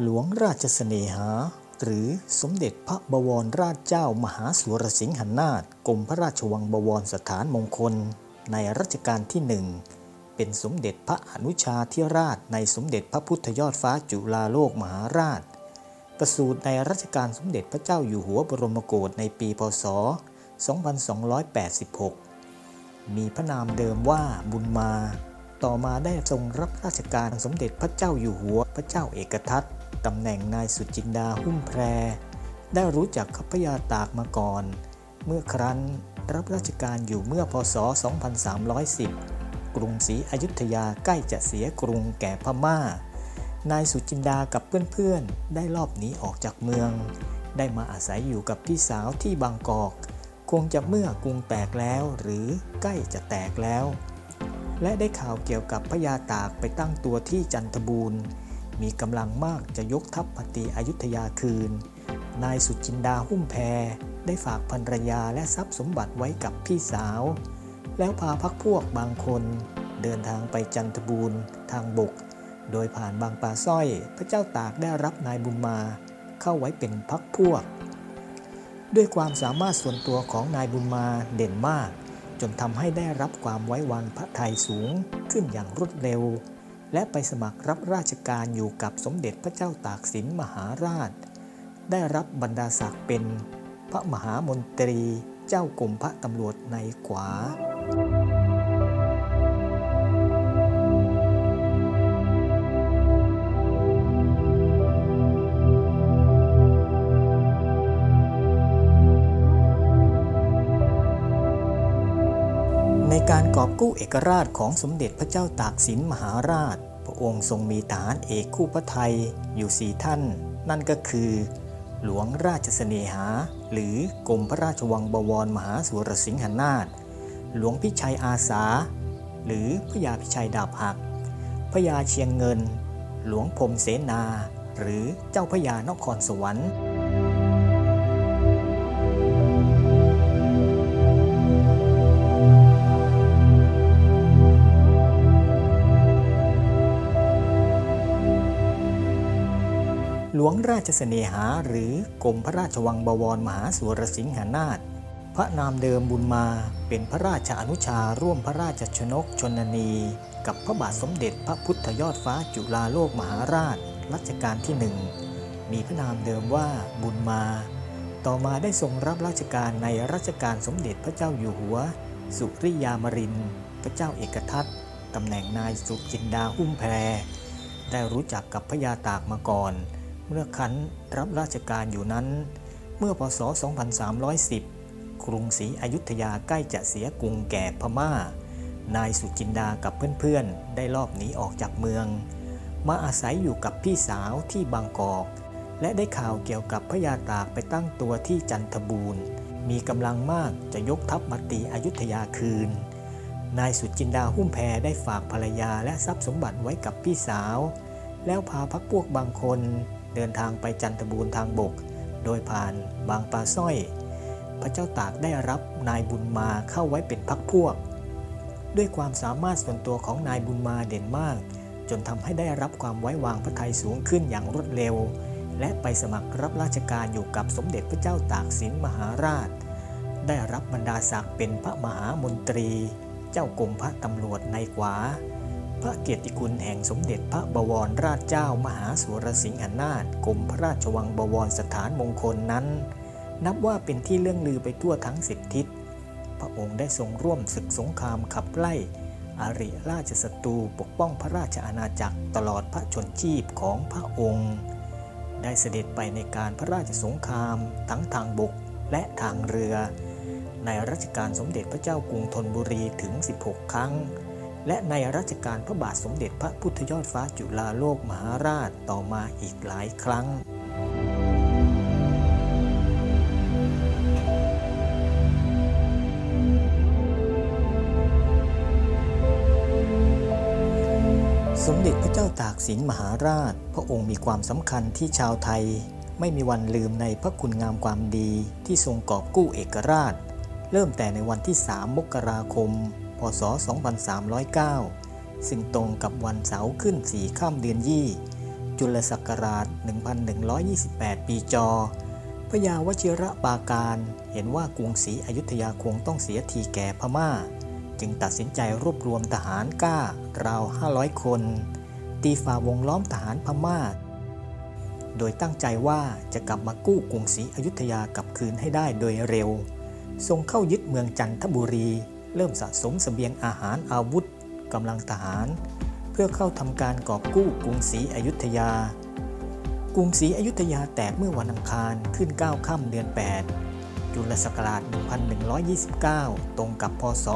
หลวงราชสเสน่หา หรือสมเด็จพระบวรราชเจ้ามหาสุรสิงหนาถกรมพระราชวังบวรสถานมงคล ในรัชกาลที่หนึ่งเป็นสมเด็จพระอนุชาธิราชในสมเด็จพระพุทธยอดฟ้าจุฬาโลกมหาราช ประสูติในรัชกาลสมเด็จพระเจ้าอยู่หัวบรมโกศในปีพศ 2286 มีพระนามเดิมว่าบุญมา ต่อมาได้ทรงรับราชการสมเด็จพระเจ้าอยู่หัวพระเจ้าเอกทัต ตำแหน่งนายสุจินดาหุ้มแพร ได้รู้จักขพยาตากมาก่อน เมื่อครั้นรับราชการอยู่เมื่อพศ 2310 กรุงศรีอยุธยาใกล้จะเสียกรุงแก่พม่า นายสุจินดากับเพื่อนๆ ได้ลอบหนีออกจากเมือง ได้มาอาศัยอยู่กับพี่สาวที่บางกอก คงจะเมื่อกรุงแตกแล้วหรือใกล้จะแตกแล้ว และได้ข่าวเกี่ยวกับพญาตากไปตั้งตัวที่จันทบูรณ์ มีกำลังมากจะยกทัพปฏิอยุธยาคืน นายสุจินดาหุ้มแพรได้ฝากภรรยาและทรัพย์สมบัติไว้กับพี่สาว แล้วพาพักพวกบางคนเดินทางไปจันทบูรณ์ทางบก โดยผ่านบางปลาสร้อย พระเจ้าตากได้รับนายบุญมาเข้าไว้เป็นพักพวก ด้วยความสามารถส่วนตัวของนายบุญมาเด่นมาก จนทำให้ได้รับความไว้วางพระทัยสูงขึ้นอย่างรวดเร็ว และไปสมัครรับราชการอยู่กับสมเด็จพระเจ้าตากสินมหาราช ได้รับบรรดาศักดิ์เป็น พระมหามนตรีเจ้ากรมพระตำรวจในขวา การกอบกู้เอกราชของสมเด็จพระเจ้าตากสินมหาราช พระองค์ทรงมีทหารเอกคู่พระไทยอยู่สี่ท่าน นั่นก็คือ หลวงราชสเสน่หา หรือกรมพระราชวังบวรมหาสุรสิงหนาถหลวงพิชัยอาสา หรือพระยาพิชัยดาบหักพระยาเชียงเงิน หลวงพรมเสนา หรือเจ้าพระยานครสวรรค์ หลวงราชเสน่หาหรือกรมพระราชวังบวรมหาสุรสิงหานาถพระนามเดิมบุญมาเป็นพระราชอนุชาร่วมพระราชชนกชนนี กับพระบาทสมเด็จพระพุทธยอดฟ้าจุฬาโลกมหาราชรัชกาลที่หนึ่งมีพระนามเดิมว่าบุญมา ต่อมาได้ทรงรับราชการในรัชกาลสมเด็จพระเจ้าอยู่หัว สุริยามริน พระเจ้าเอกทัตตำแหน่งนายสุจินดาหุ้มแพร ได้รู้จักกับพญาตากมาก่อน เมื่อคันรับราชการอยู่นั้น เมื่อพศ 2310 กรุงศรีอยุธยาใกล้จะเสียกรุงแก่พม่า นายสุจินดากับเพื่อนๆ ได้ลอบหนีออกจากเมือง มาอาศัยอยู่กับพี่สาวที่บางกอก และได้ข่าวเกี่ยวกับพญาตากไปตั้งตัวที่จันทบูรณ์ มีกำลังมากจะยกทัพมาตีอยุธยาคืน นายสุจินดาหุ้มแพรได้ฝากภรรยาและทรัพย์สมบัติไว้กับพี่สาว แล้วพาพักพวกบางคน เดินทางไปจันทบูรณ์ทางบก โดยผ่านบางปลาสร้อย พระเจ้าตากได้รับนายบุญมาเข้าไว้เป็นพักพวก ด้วยความสามารถส่วนตัวของนายบุญมาเด่นมาก จนทำให้ได้รับความไว้วางพระทัยสูงขึ้นอย่างรวดเร็ว และไปสมัครรับราชการอยู่กับสมเด็จพระเจ้าตากสินมหาราช ได้รับบรรดาศักดิ์เป็นพระมหามนตรี เจ้ากรมพระตำรวจในขวา พระเกียรติคุณแห่งสมเด็จพระบวรราชเจ้ามหาสุรสิงหนาถกรมพระราชวังบวรสถานมงคลนั้น นับว่าเป็นที่เรื่องลือไปทั่วทั้งสิบทิศ พระองค์ได้ทรงร่วมศึกสงครามขับไล่อาริราชศัตรูปกป้องพระราชอาณาจักรตลอดพระชนชีพของพระองค์ ได้เสด็จไปในการพระราชสงครามทั้งทางบกและทางเรือ ในรัชกาลสมเด็จพระเจ้ากรุงธนบุรีถึง 16 ครั้ง และในรัชกาลพระบาทสมเด็จพระพุทธยอดฟ้าจุฬาโลกมหาราชต่อมาอีกหลายครั้งสมเด็จพระเจ้าตากสินมหาราช พระองค์มีความสำคัญที่ชาวไทย ไม่มีวันลืมในพระคุณงามความดีที่ทรงกอบกู้เอกราช เริ่มแต่ในวันที่ 3 มกราคม ศ 2309 ซึ่งตรงกับวันเสาร์ขึ้นสี่ข้ามเดือนยี่ จุลศักราช 1128 ปีจอพญาวชิระปาการเห็นว่ากรุงศรีอยุธยาคงต้องเสียทีแก่พม่า จึงตัดสินใจรวบรวมทหารกล้าราว 500 คน ตีฝ่าวงล้อมทหารพม่า โดยตั้งใจว่าจะกลับมากู้กรุงศรีอยุธยากลับคืนให้ได้โดยเร็วทรงเข้ายึดเมืองจันทบุรี เริ่มสะสมเสบียงอาหารอาวุธกำลังทหาร เพื่อเข้าทำการกอบกู้กรุงศรีอยุธยา กรุงศรีอยุธยาแตกเมื่อวันอังคารขึ้น 9 ค่ำเดือน 8 จุลศักราช 1129 ตรงกับพศ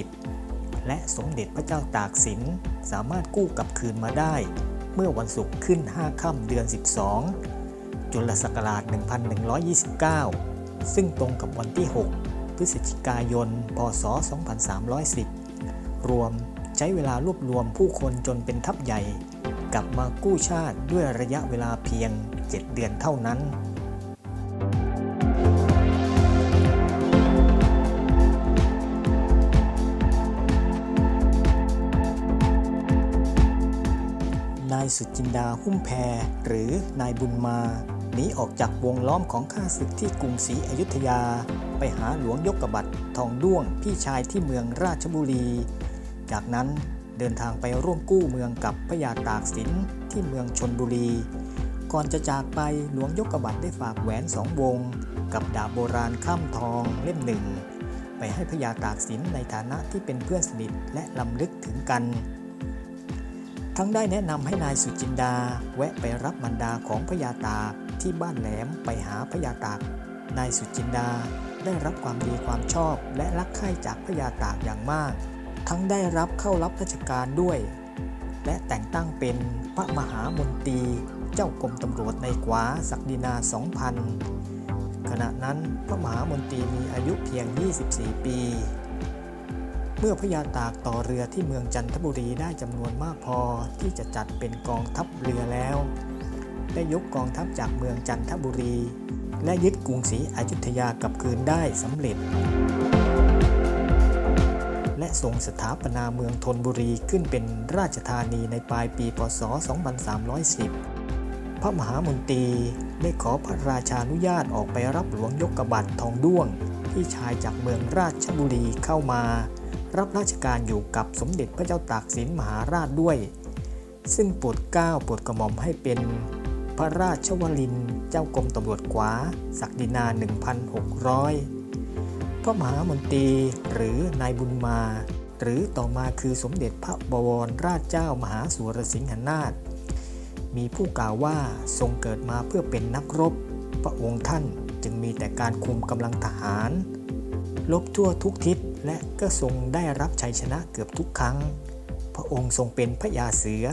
2310 และสมเด็จพระเจ้าตากสินสามารถกู้กลับคืนมาได้ เมื่อวันศุกร์ขึ้น 5 ค่ำเดือน 12 จุลศักราช 1129 ซึ่งตรงกับวันที่ 6 พฤศจิกายน พศ 2310 รวมใช้เวลารวบรวมผู้คนจนเป็นทัพใหญ่ กลับมากู้ชาติด้วยระยะเวลาเพียง 7 เดือนเท่านั้นนายสุจินดาหุ้มแพรหรือนายบุญมาหนีออกจากวงล้อมของข้าศึกที่กรุงศรีอยุธยา ไปหาหลวงยกกบัตรทองด้วงพี่ชายที่เมืองราชบุรี จากนั้นเดินทางไปร่วมกู้เมืองกับพระยาตากสินที่เมืองชนบุรี ก่อนจะจากไปหลวงยกกบัตรได้ฝากแหวนสองวง กับดาบโบราณข้ามทองเล่มหนึ่งไปให้พระยาตากสินในฐานะที่เป็นเพื่อนสนิทและลำลึกถึงกัน ทั้งได้แนะนำให้นายสุจินดาแวะไปรับบรรดาของพญาตากที่บ้านแหลมไปหาพญาตากนายสุจินดา ได้รับความดีความชอบและรักใคร่จากพญาตากอย่างมาก ทั้งได้รับเข้ารับราชการด้วย และแต่งตั้งเป็นพระมหามนตรีเจ้ากรมตำรวจในกวาศักดินา 2000 ขณะนั้นพระมหามนตรีมีอายุเพียง 24 ปี เมื่อพญาตากต่อเรือที่เมืองจันทบุรีได้จำนวนมากพอที่จะจัดเป็นกองทัพเรือแล้ว ได้ยกกองทัพจากเมืองจันทบุรี และยึดกรุงศรีอยุธยากลับคืนได้สำเร็จ และทรงสถาปนาเมืองธนบุรีขึ้นเป็นราชธานีในปลายปีพศ 2310 พระมหามนตรีได้ขอพระราชานุญาตออกไปรับหลวงยกกบัตรทองด้วงที่ชายจากเมืองราชบุรีเข้ามา รับราชการอยู่กับสมเด็จพระเจ้าตากสินมหาราชด้วย ซึ่งโปรดเกล้าโปรดกระหม่อมให้เป็น ระราชวรินเจ้ากรมตำรวจขวา ศักดินา 1,600 พระมหามนตรีหรือนายบุญมา หรือต่อมาคือสมเด็จพระบวรราชเจ้ามหาสุรสิงหนาถมีผู้กล่าวว่าทรงเกิดมาเพื่อเป็นนักรบ พระองค์ท่านจึงมีแต่การคุมกำลังทหาร ลบทั่วทุกทิศและก็ทรงได้รับชัยชนะเกือบทุกครั้ง พระองค์ทรงเป็นพระยาเสือ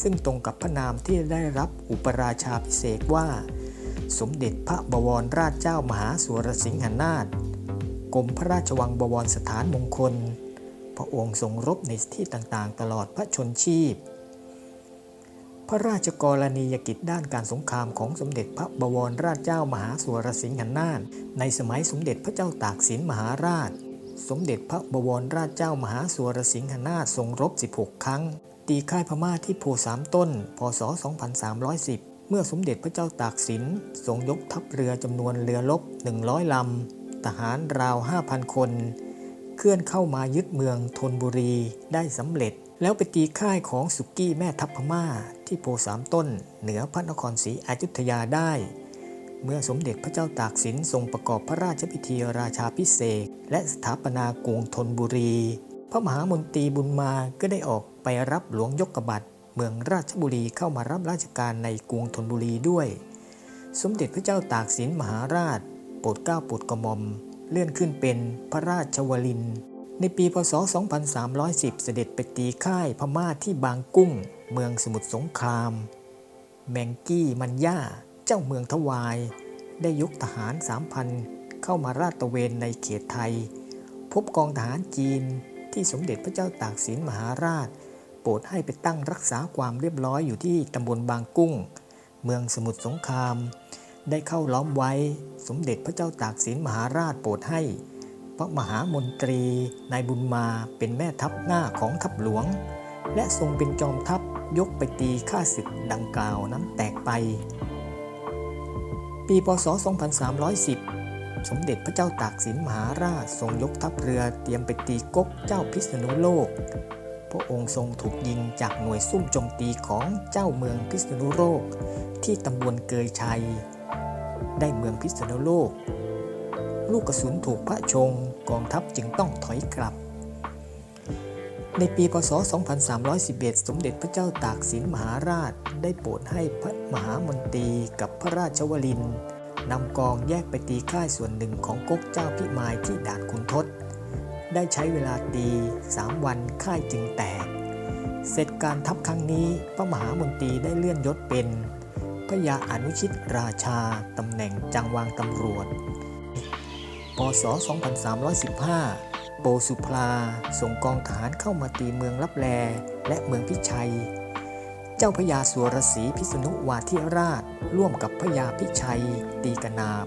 ซึ่งตรงกับพระนามที่ได้รับอุปราชาพิเศษว่า สมเด็จพระบวรราชเจ้ามหาสุรสิงหนาถกรมพระราชวังบวรสถานมงคล พระองค์ทรงรบในที่ต่างๆ ตลอดพระชนชีพ พระราชกรณียกิจด้านการสงครามของสมเด็จพระบวรราชเจ้ามหาสุรสิงหนาถในสมัยสมเด็จพระเจ้าตากสินมหาราช สมเด็จพระบวรราชเจ้ามหาสุรสิงหนาถทรงรบ 16 ครั้ง ตีค่ายพม่าที่โพสามต้น พศ 2310 เมื่อสมเด็จพระเจ้าตากสินทรงยกทัพเรือจำนวนเรือรบ100 ลำ ทหารราว 5,000 คน เคลื่อนเข้ามายึดเมืองธนบุรีได้สำเร็จ แล้วไปตีค่ายของสุกี้แม่ทัพพม่าที่โพสามต้น เหนือพระนครศรีอยุธยาได้เมื่อสมเด็จพระเจ้าตากสินทรงประกอบพระราชพิธีราชาพิเศษและสถาปนากรุงธนบุรี พระมหามนตรีบุญมาก็ได้ออก ไปรับหลวงยกกบัตรเมืองราชบุรีเข้ามารับราชการในกรุงธนบุรีด้วย สมเด็จพระเจ้าตากสินมหาราช โปรดเกล้าโปรดกระหม่อม เลื่อนขึ้นเป็นพระราชวริน ในปีพศ 2310 เสด็จไปตีค่ายพม่าที่บางกุ้ง เมืองสมุทรสงคราม แมงกี้มันย่า เจ้าเมืองทวาย ได้ยกทหาร 3,000 เข้ามาราดตระเวนในเขตไทย พบกองทหารจีนที่สมเด็จพระเจ้าตากสินมหาราช โปรดให้ไปตั้งรักษาความเรียบร้อยอยู่ที่ตำบลบางกุ้ง เมืองสมุทรสงคราม ได้เข้าล้อมไว้สมเด็จพระเจ้าตากสินมหาราชโปรดให้ พระมหามนตรีนายบุญมาเป็นแม่ทัพหน้าของทัพหลวง และทรงเป็นจอมทัพยกไปตีข้าศึกดังกล่าวนั้นแตกไป ปีพศ 2310 สมเด็จพระเจ้าตากสินมหาราชทรงยกทัพเรือเตรียมไปตีก๊กเจ้าพิษณุโลก พระองค์ทรงถูกยิงจากหน่วยซุ่มโจมตีของเจ้าเมืองพิษณุโลก ที่ตำบลเกยชัย ได้เมืองพิษณุโลก ลูกกระสุนถูกพระชงกองทัพจึงต้องถอยกลับ ในปีพศ 2311 สมเด็จพระเจ้าตากสินมหาราชได้โปรดให้พระมหามนตรีกับพระราชวรินนำกองแยกไปตีค่ายส่วนหนึ่งของก๊กเจ้าพิมายที่ด่านคุณทศ ได้ใช้เวลาตีสามวันค่ายจึงแตก เสร็จการทัพครั้งนี้พระมหามนตรีได้เลื่อนยศเป็นพระยาอนุชิตราชาตำแหน่งจังวางตำรวจ ปศ 2315 โปสุพลาส่งกองทหารเข้ามาตีเมืองลับแลและเมืองพิชัย เจ้าพระยาสุรศรีพิษณุวาทิราช ร่วมกับพระยาพิชัย ตีกนาบ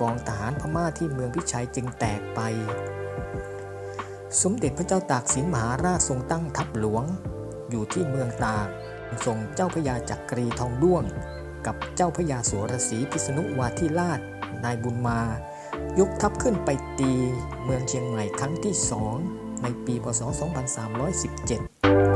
กองทหารพม่าที่เมืองพิชัยจึงแตกไป สมเด็จพระเจ้าตากสินมหาราชทรงตั้งทัพหลวง อยู่ที่เมืองตากทรงเจ้าพระยาจักรีทองด้วง กับเจ้าพระยาสุรศรีพิษณุวาทิราช นายบุญมา ยกทัพขึ้นไปตีเมืองเชียงใหม่ครั้งที่สองในปีพศ 2317